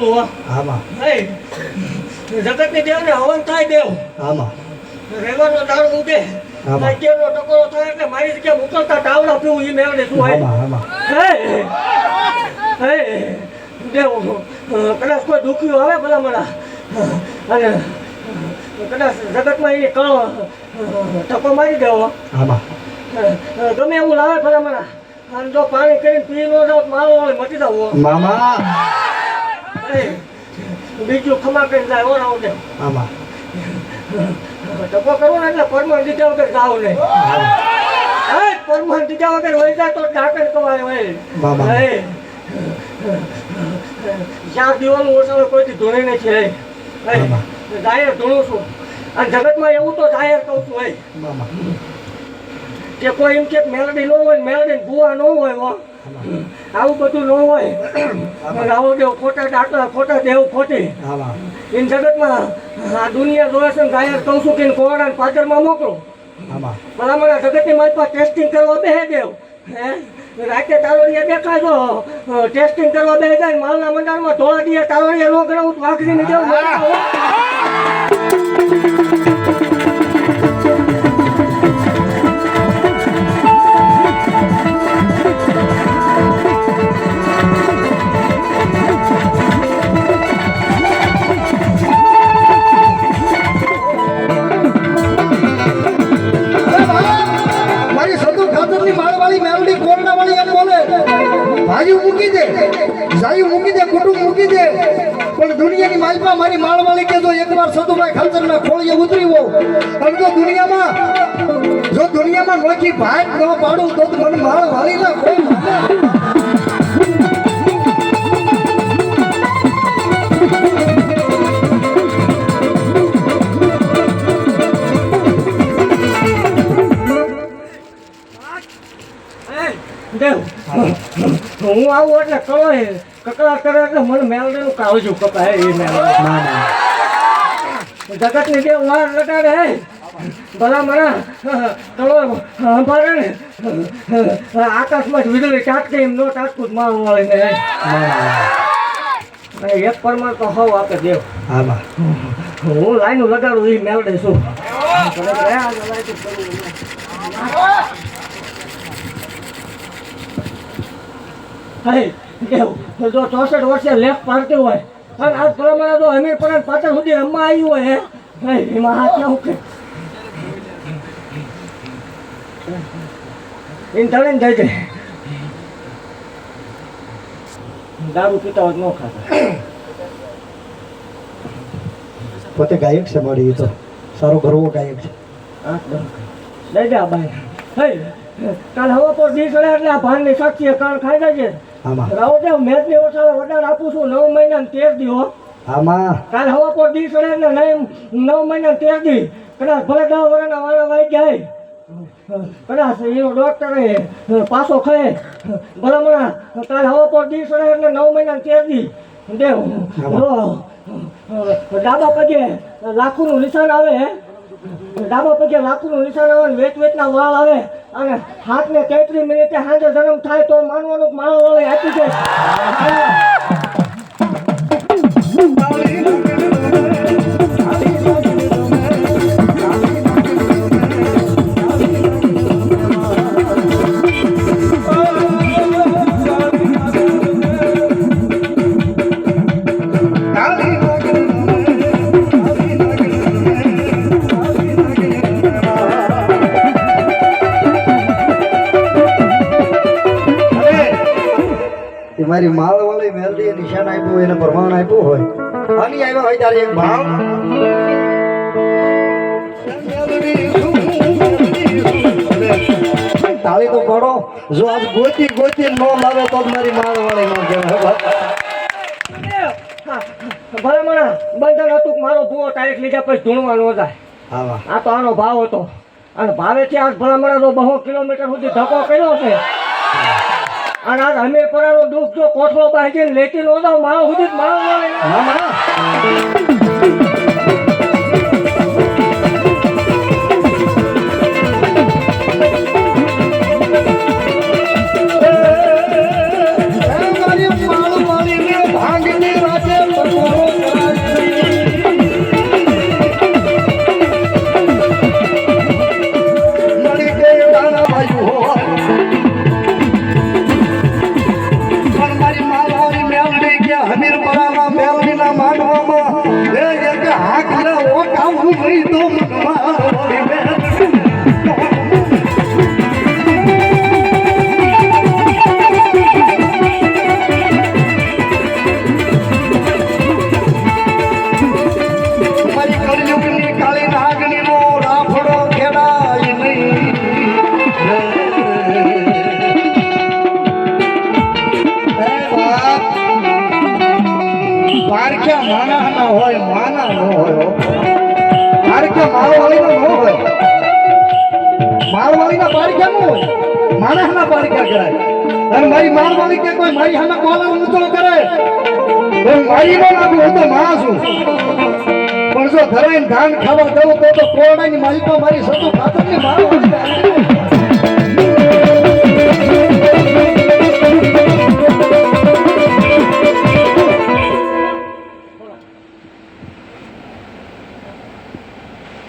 હો. આમાં. જગતની દેવને હવન થાય દેવ. આમાં. રેવાનો દાડો ઉગે. રાજ્યનો ટકોરો થાય એટલે મારી જગ્યાએ મોકલતા ટાવડા પીવું ઈ મેળવે શું હોય? આમાં આમાં. હે? હે? દેવ કદાચ કોઈ દુખ્યું આવે ભલા અને કદાચ જગતમાં એ કળો ટકો મારી દેવો આમાં. ગમે એવું લાવે ભલા અને જો પાણી કરીને પી નો જાવ તો મારો મટી જાવ મામા. બીજું ખમા કરીને જાય ઓર આવું આમાં. ટકો કરવો ને એટલે પરમાન દીધા વગર જાવ નહીં. હે. પરમાન દીધા વગર હોય જાય તો ડાકર કવાય હોય ચાર દીવાનું ઓછા કોઈથી ધૂણી નથી હે. હે. જાહેર ધૂણું છું. અને જગતમાં એવું તો જાહેર કહું છું હે. મામા કે કોઈ એમ કે મેલડી ન હોય મેલડી ભૂવા ન હોય આવું બધું ન હોય. આવો દેવ ખોટા ડાકલા ખોટા દેવ ખોટી. આમાં. ઇન જગતમાં આ દુનિયા જોવે છે ગાયર કહું છું કે કોરોના પાદરમાં મોકલો. આમાં. ભલામણ જગતની મારી ટેસ્ટિંગ કરવા બે દેવ. હે? રાતે તાલોડિયા દેખાજો ટેસ્ટિંગ કરવા બે જાય માલના મંડાણમાં ધોળા દિયા તાલોડિયા નો ગણાવું વાઘરીને દેવ નોખી ભાગ ન પાડું તો મને માળવાળી ના કોઈ દેવ હું આવું એટલે કહો હે કકડા કરે એટલે મને મેલડીનું કાવજું કપાય એ મેલડી જગતની દેવ વાર લગાડે હે. ભલા મરા તળો સંભાળે ને. આકાશમાં જ વીજળી ચાટકે એમ નો ચાટકું જ મારું વાળીને એક પરમાર તો હવ આપે દેવ આમાં હું લાઈન લગાડું એ મેલડે છું. જો ચોસઠ વર્ષે લેફ પાડતી હોય અને આ પ્રમાણે તો અમીર પણ પાછળ સુધી રમવા આવ્યું હોય હે. એમાં હાથ ના ઉકે જાય છે. દારૂ પીતા હોય ન ખાતા. પોતે ગાયક છે મારી તો સારો ગરવો ગાયક છે. લઈ જા બાય. હે કાલ હવા પર દી ચડે એટલે આ ભાનની સાક્ષી કાળ ખાઈ જાય છે આમાં રાવદેવ મેદની ઓછા ઓર્ડર આપું છું નવ મહિના ને તેર દી આમાં. કાલ હવા પર દી ચડે એટલે નવ મહિના ને તેર દી. કદાચ ભલે દસ વર્ષના વાળા વાઈ જાય કદાચ એનો ડોક્ટર પાછો ખાય ભલામણા કાલ હવા પર દિવસ રહે નવ મહિના તેર દી દેવ ડાબા પગે લાખોનું નિશાન આવે ડાબા પગે લાખોનું નિશાન આવે વેચ વેચના વાળ આવે. અને હાથને તેત્રીસ મિનિટે સાંજે જન્મ થાય તો માનવાનું માળો વાળે આપી દે. એક ભાવ. તાળી તો પડો. જો આજ ગોતી ગોતી નો લાવે તો મારી માળવાળી નો કહેવાય ભલે મને બંધન હતું મારો ધુઓ તારીખ લીધા પછી ધૂણવા ન જાય. આ તો આનો ભાવ હતો. અને ભાવેથી આજ ભલામણા નો બહુ કિલોમીટર સુધી ધક્કો કર્યો છે. અને આજ અમે પરાનો દુઃખ જો કોઠલો બાંધીને લેતી નો જાવ મારો સુધી મારો પારખ્યા મારવાળીનો ન હોય? મારવાળીના પારખ્યા ન હોય? માણસના પારખ્યા કરાય? અને મારી મારવાળી કે કોઈ મારી સામે કોલા ઊંચો કરે? તો મારી નો નાખું, હું તો માં છું. પણ જો ધરાઈને ધાન ખાવા દઉં તો તો કોરડાની માલિકા મારી સતુ ખાતરની મારવાળી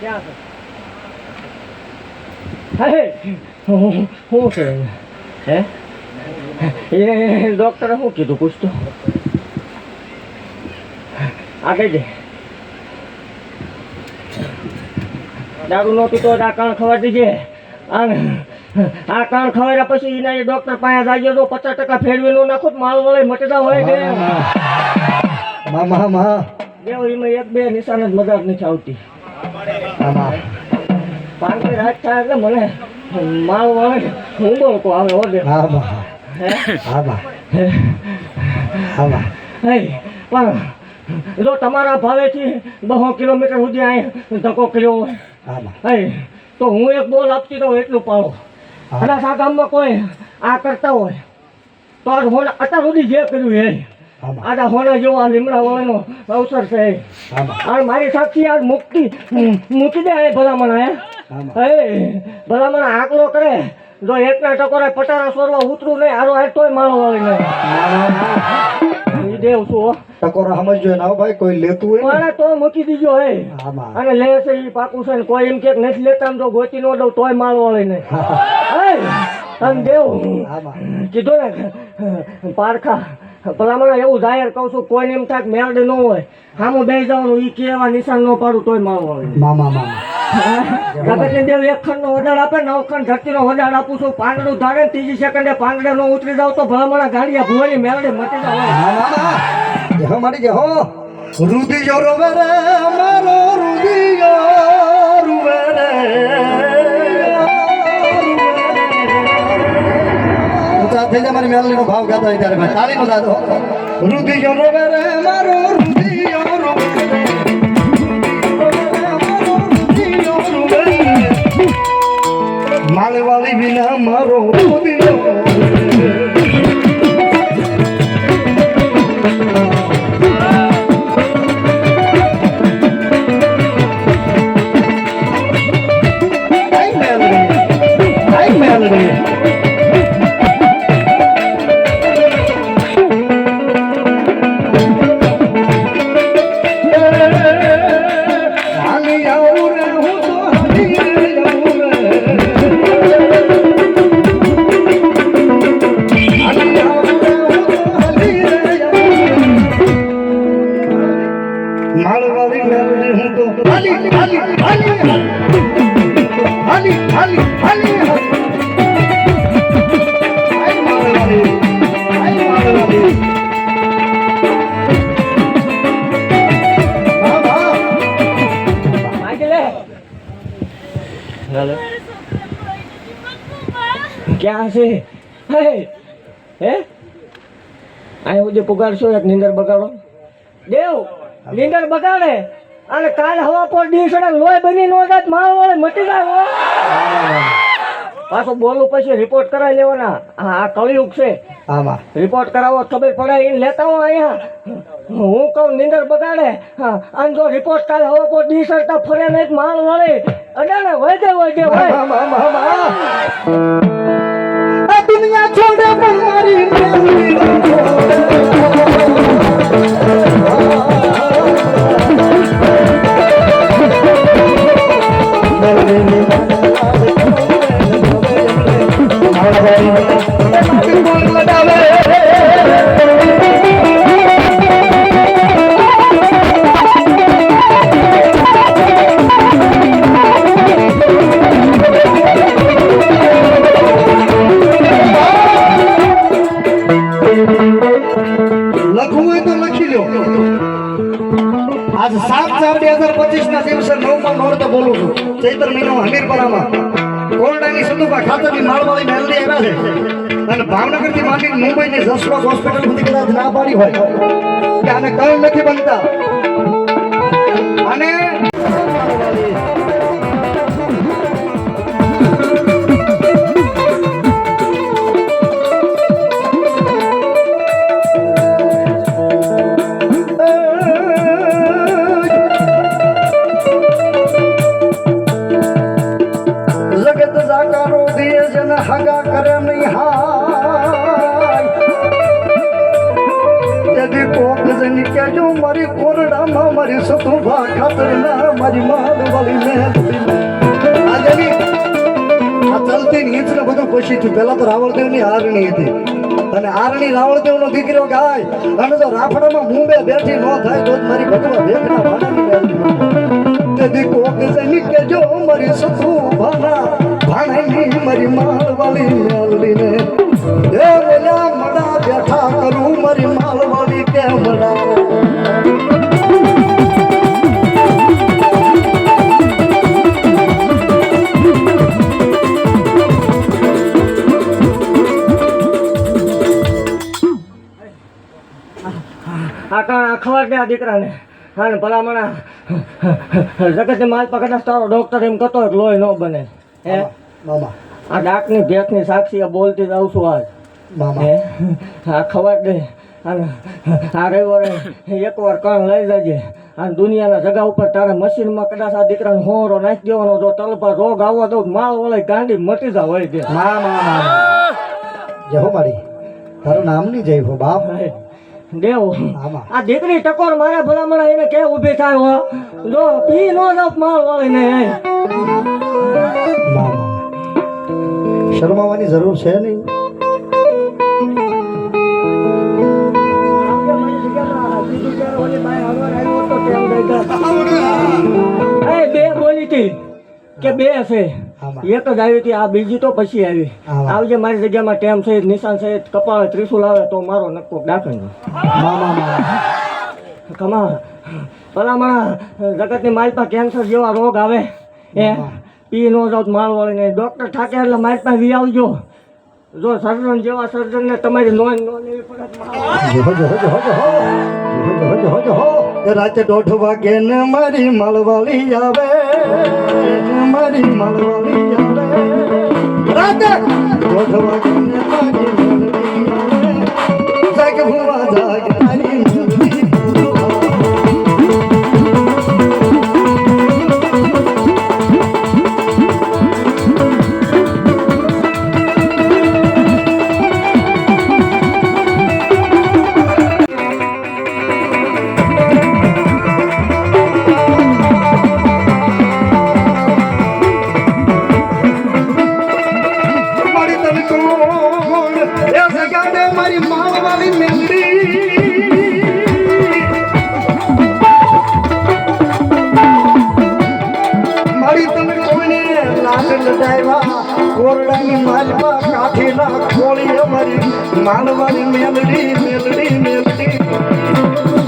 ક્યાં છે? શું છે હે? એ ડોક્ટરે શું કીધું પૂછતો આગળ દે દારૂ નો પીતો તો આ કાણ ખવા દીજે આ કાણ ખવાડ્યા પછી એના ડોક્ટર પાસે જાજો તો પચાસ ટકા ફેરવી નો નાખો તો માલ વળે મટેદા હોય કે મામા મા દેવ એમાં એક બે નિશાન જ મજાક નથી આવતી. મામા પાંચ રાત થાય એટલે મને વળે હું બોલકો આવે હો દે હા બા હે બા હે બા પણ જો તમારા ભાવેથી બહુ કિલોમીટર સુધી અહીં ધક્કો કર્યો હોય તો હું એક બોલ આપતી રહું એટલું પાડો અને આ ગામમાં કોઈ આ કરતા હોય તો અત્યાર સુધી જે કર્યું એ બા આજે હોના જેવો આ લીમડા વાળાનો અવસર છે. આ મારી સાક્ષી આ મુક્તિ મૂકી દે એ ભલામણ હે. હા ભલામણ આકલો કરે. જો એકના ટકોરે પટારા સોરવા ઉતરું નહીં આરો હાર તોય મારો વાળી દેવ છું ટકોરો સમજજો ના ભાઈ કોઈ લેતું હોય મારે તો મૂકી દીજો હે. અને લે છે એ પાકું છે ને કોઈ એમ કે નથી લેતા જો તો ગોતી નો દઉં તોય મારો વાળી નહીં. હે. તને દેવ. કીધું ને પારખા ભલામણ એવું જાહેર કહું છું કોઈ એમ થાય મેરડ ન હોય. સામું બે જવાનું ઈ કેવા નિશાન ન પાડું તોય મારો આવે. મામા મામા. જગતની દેવ એક ખંડનો વડાડ આપે નવ ખંડ વડાડ આપું છું. પાંદડું ધારે ત્રીજી સેકન્ડે પાંદડે નો ઉતરી જાવ તો ભલામણા ગાડિયા ભુવાની મેળે મટી જાવ. હા જહો મારી જહો રુધિયો રોવે રે અમારો રુધિયો રૂવે રે. ઊંચા થઈ જાય મારી મેલડીનો ભાવ ગાતો હોય ત્યારે ભાઈ. તાળીનો દાદો રુધિયો રોવે રે મારો ક્યાં છે? હે? હે? અહીં હું જે પુગાડશો એક નીંદર બગાડો. દેવ નીંદર બગાડે. અને કાલ હવા પર દિવસે લોહી બની નો જાત માળ વાળે મટી જાય હો. પાછું બોલું પછી રિપોર્ટ કરાવી લેવાના. હા આ કળિયુગ છે. આમાં. રિપોર્ટ કરાવો ખબર પડે એને લેતા હું અહીંયા. હું કહું નીંદર બગાડે. હા અને જો રિપોર્ટ કાલે હવા દી દિવસે ફરે નહીં માલ વળે. અડાને વૈદે વૈદે હોય આ દુનિયા છોડે ભાવનગરથી માંડીને મુંબઈ હોસ્પિટલ સુધી કદાચ ના પાડી હોય. કે આને કઈ નથી બનતા. અને જગત જાકારો દિયે જન હગા કરે નહીં હાય તેથી કોક જન કેજો મારી કોરડામાં મારી સતુભા ખાતર ના મારી માલ વાળી મેં આ ચલતી નીચ ને બધું પછી થયું. પેલા તો રાવળદેવની હારણી હતી. અને હારણી રાવળદેવ નો દીકરો ગાય. અને જો રાફડામાં મુંબે બેઠી ન થાય તો મારી ભગવા ભેગના ભાડાની તેથી કોક જની કે જો મારી સસુ ભાના ભાણેની મારી માલવાળી મેલડીને એ બોલ્યા મડા બેઠા કરું મારી માલવાળી દે આ દીકરાને. અને ભલામણા જગતની માલ પકડના તારો ડોક્ટર એમ હોય લોહી ન બને. હે? મામા આ ડાકની ભેટની સાક્ષી બોલતી જાઉં છું આજ. મામા. હે? આ ખબર દે. અને આ રવિવારે એકવાર કણ લઈ જજે. અને દુનિયાના જગા ઉપર તારે મશીનમાં કદાચ આ દીકરાને હોરો નાખી દેવાનો જો તલપા રોગ આવવા દઉં માલ વળે ગાંડી મટી જા હોય તે મા મા મા. જય હો મારી. તારું નામ નહીં જય હો બાપ. દેવ આ દીકરી ટકોર મારા ભલામણા એને કે ઊભી થાય હો? જો પી નો જાવ માળ વાળીને શરમાવાની જરૂર છે નહીં. બે બોલી હતી કે બે છે. એક જ આવી હતી આ બીજી તો પછી આવી. આવજે મારી જગ્યામાં ટેમ છે નિશાન છે કપાળે ત્રિશુલ આવે તો મારો નક્કો દાખલ કમા ભલામણા જગતની માલપા કેન્સર જેવા રોગ આવે એ પી નો જાવ માલ વાળીને ડૉક્ટર ઠાકે એટલે માલપા વી આવજો જો સર્જન જેવા સર્જનને તમારી નોંધ નોંધ એવી એ રાતે દોઢ વાગે ને મારી માલવાળી આવે મારી મળવાની રાતે દોઢ ડાયવા કોરડાની કાઠીના ખોળી અમારી માલવાની મેલડી મેલડી મેલડી.